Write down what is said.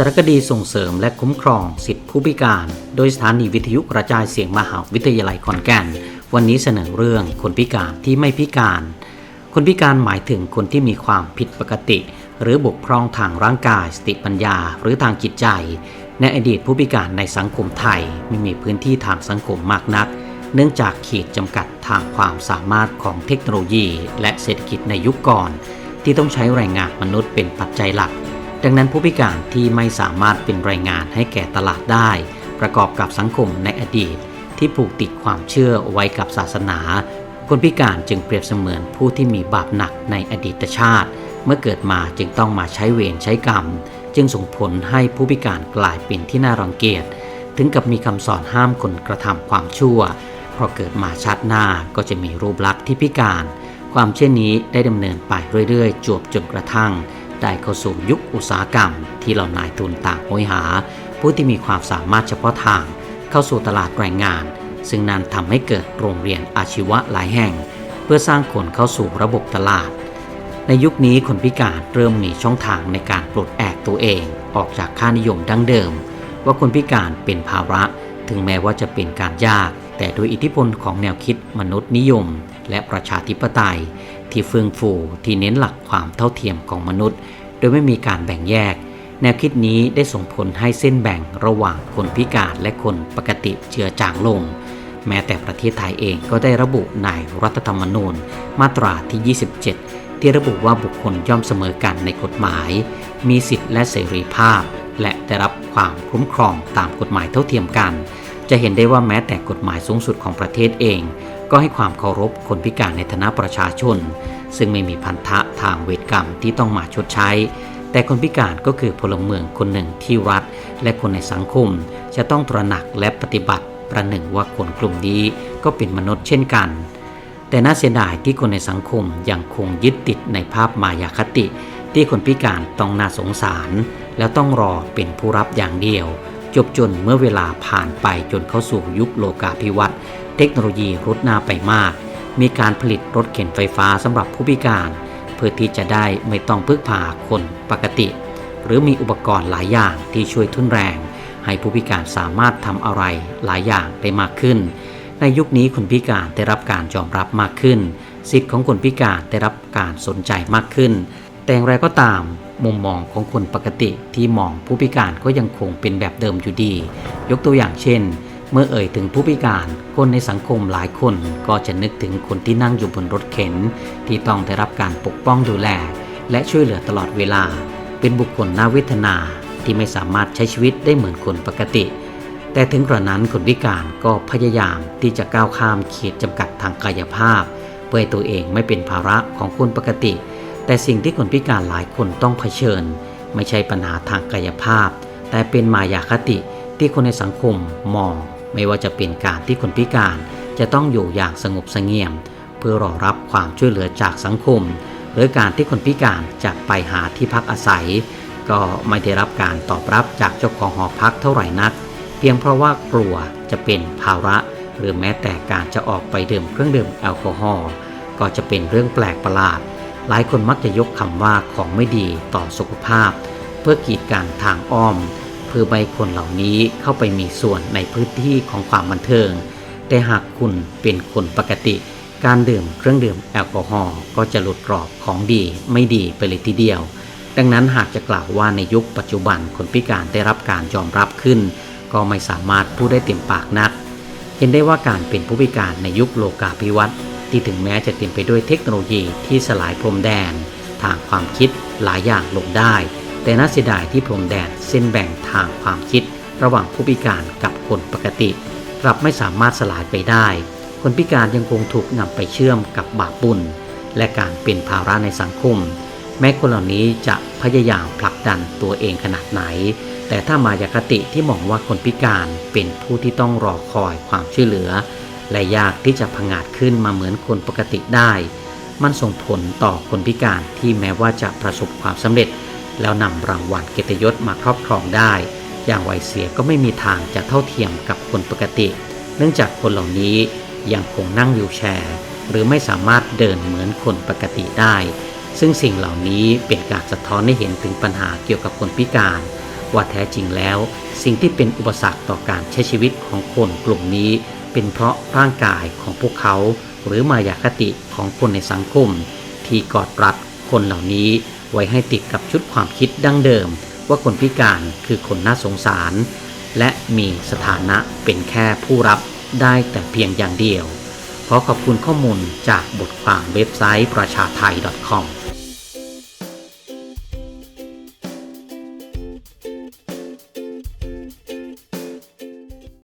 ารคดีส่งเสริมและคุ้มครองสิทธิผู้พิการ โดยสถานีวิทยุกระจายเสียงมหาวิทยาลัยขอนแก่น วันนี้เสนอเรื่องคนพิการที่ไม่พิการ คนพิการหมายถึงคนที่มีความผิดปกติ หรือบกพร่องทางร่างกาย สติปัญญา หรือทางจิตใจ ในอดีตผู้พิการในสังคมไทยไม่มีพื้นที่ทางสังคมมากนัก เนื่องจากขีดจำกัดทางความสามารถของเทคโนโลยี และเศรษฐกิจในยุคก่อน ที่ต้องใช้แรงงานมนุษย์เป็นปัจจัยหลัก ดังนั้นผู้พิการที่ไม่สามารถเป็นแรงงานให้แก่ตลาดได้ ประกอบกับสังคมในอดีต ที่ผูกติดความเชื่อไว้กับศาสนา คนพิการจึงเปรียบเสมือนผู้ที่มีบาปหนักในอดีตชาติ เมื่อเกิดมาจึงต้องมาใช้เวรใช้กรรม จึงส่งผลให้ผู้พิการกลายเป็นที่น่ารังเกียจถึงกับมีคำสอนห้ามคนกระทำความชั่วเพราะเกิดมาชาติหน้าก็จะมีรูปลักษณ์ที่พิการ ความเช่นนี้ได้ดำเนินไปเรื่อยๆ จวบจนกระทั่ง ได้เข้าสู่ยุคอุตสาหกรรม ที่เหล่านายทุนต่างโหยหา ผู้ที่มีความสามารถเฉพาะทาง เข้าสู่ตลาดแรงงาน ซึ่งนั้นทำให้เกิดโรงเรียนอาชีวะหลายแห่ง เพื่อสร้างคนเข้าสู่ระบบตลาด ในยุคนี้คนพิการเริ่มมีช่องทางในการปลดแอกตัวเอง ออกจากค่านิยมดั้งเดิม ว่าคนพิการเป็นภาระ ถึงแม้ว่าจะเป็นการยาก แต่โดยอิทธิพลของแนวคิดมนุษย์นิยม และประชาธิปไตย ที่เฟื่องฟูที่เน้นหลักความเท่าเทียมของมนุษย์ โดยไม่มีการแบ่งแยก แนวคิดนี้ได้ส่งผลให้เส้นแบ่งระหว่างคนพิการและคนปกติเจือจางลง แม้แต่ประเทศไทยเองก็ได้ระบุในรัฐธรรมนูญ มาตราที่ 27 ที่ระบุว่าบุคคลย่อมเสมอกันในกฎหมาย มีสิทธิและเสรีภาพ และได้รับความคุ้มครองตามกฎหมายเท่าเทียมกันจะเห็นได้ว่าแม้แต่กฎหมายสูงสุดของประเทศเอง ก็ให้ความเคารพคนพิการในฐานะประชาชน ซึ่งไม่มีพันธะทางเวรกรรมที่ต้องมาชดใช้ แต่คนพิการก็คือพลเมืองคนหนึ่งที่รัฐ และคนในสังคม จะต้องตระหนักและปฏิบัติ ประหนึ่งว่าคนกลุ่มนี้ก็เป็นมนุษย์เช่นกัน แต่น่าเสียดายที่คนในสังคมยังคงยึดติดในภาพมายาคติ ที่คนพิการต้องน่าสงสาร แล้วต้องรอเป็นผู้รับอย่างเดียวจบจนเมื่อเวลาผ่านไปจนเข้าสู่ยุคโลกาภิวัตน์ เทคโนโลยีรุดหน้าไปมาก มีการผลิตรถเข็นไฟฟ้าสำหรับผู้พิการ เพื่อที่จะได้ไม่ต้องพึ่งพาคนปกติ หรือมีอุปกรณ์หลายอย่างที่ช่วยทุนแรง ให้ผู้พิการสามารถทำอะไรหลายอย่างได้มากขึ้น ในยุคนี้คนพิการได้รับการยอมรับมากขึ้น สิทธิ์ของคนพิการได้รับการสนใจมากขึ้น แต่อย่างไรก็ตามมุมมองของคนปกติที่มองผู้พิการก็ยังคงเป็นแบบเดิมอยู่ดี ยกตัวอย่างเช่น เมื่อเอ่ยถึงผู้พิการ คนในสังคมหลายคนก็จะนึกถึงคนที่นั่งอยู่บนรถเข็น ที่ต้องได้รับการปกป้องดูแล และช่วยเหลือตลอดเวลา เป็นบุคคลน่าเวทนาที่ไม่สามารถใช้ชีวิตได้เหมือนคนปกติ แต่ถึงกระนั้นคนพิการก็พยายามที่จะก้าวข้ามขีดจำกัดทางกายภาพ เพื่อตัวเองไม่เป็นภาระของคนปกติ แต่สิ่งที่คนพิการหลายคนต้องเผชิญ ไม่ใช่ปัญหาทางกายภาพ แต่เป็นมายาคติที่คนในสังคมมอง ไม่ว่าจะเป็นการที่คนพิการจะต้องอยู่อย่างสงบเสงี่ยม เพื่อรอรับความช่วยเหลือจากสังคม หรือการที่คนพิการจะไปหาที่พักอาศัย ก็ไม่ได้รับการตอบรับจากเจ้าของหอพักเท่าไหร่นัก เพียงเพราะว่ากลัวจะเป็นภาระ หรือแม้แต่การจะออกไปดื่มเครื่องดื่มแอลกอฮอล์ก็จะเป็นเรื่องแปลกประหลาด หลายคนมักจะยกคำว่าของไม่ดีต่อสุขภาพ เพื่อกีดกันทางอ้อม เพื่อใบคนเหล่านี้เข้าไปมีส่วนในพื้นที่ของความบันเทิง แต่หากคุณเป็นคนปกติ การดื่มเครื่องดื่มแอลกอฮอล์ก็จะหลุดกรอบของดีไม่ดีไปเลยทีเดียว ดังนั้นหากจะกล่าวว่าในยุคปัจจุบันคนพิการได้รับการยอมรับขึ้น ก็ไม่สามารถพูดได้เต็มปากนัก เห็นได้ว่าการเป็นผู้พิการในยุคโลกาภิวัตน์ที่ถึงแม้จะเต็มไปด้วยเทคโนโลยีที่สลายพรมแดน ทางความคิดหลายอย่างลงได้ แต่น่าเสียดายที่พรมแดนเส้นแบ่งทางความคิด ระหว่างผู้พิการกับคนปกติกลับไม่สามารถสลายไปได้ คนพิการยังคงถูกนำไปเชื่อมกับบาปบุญ และการเป็นภาระในสังคม แม้คนเหล่านี้จะพยายามผลักดันตัวเองขนาดไหน แต่ถ้ามายาคติที่มองว่าคนพิการเป็นผู้ที่ต้องรอคอยความช่วยเหลือ และยากที่จะพังอาจขึ้นมาเหมือนคนปกติได้ มันส่งผลต่อคนพิการที่แม้ว่าจะประสบความสำเร็จ แล้วนำรางวัลเกียรติยศมาครอบครองได้ อย่างไวเสียก็ไม่มีทางจะเท่าเทียมกับคนปกติ เนื่องจากคนเหล่านี้ยังคงนั่งวิวแชร์ หรือไม่สามารถเดินเหมือนคนปกติได้ ซึ่งสิ่งเหล่านี้เป็นการสะท้อนให้เห็นถึงปัญหาเกี่ยวกับคนพิการ ว่าแท้จริงแล้ว สิ่งที่เป็นอุปสรรคต่อการใช้ชีวิตของคนกลุ่มนี้ เป็นเพราะร่างกายของพวกเขา หรือมายาคติของคนในสังคม ที่กอดรัดคนเหล่านี้ ไว้ให้ติดกับชุดความคิดดั้งเดิม ว่าคนพิการคือคนน่าสงสาร และมีสถานะเป็นแค่ผู้รับได้แต่เพียงอย่างเดียว ขอขอบคุณข้อมูลจากบทความเว็บไซต์ประชาไทย .com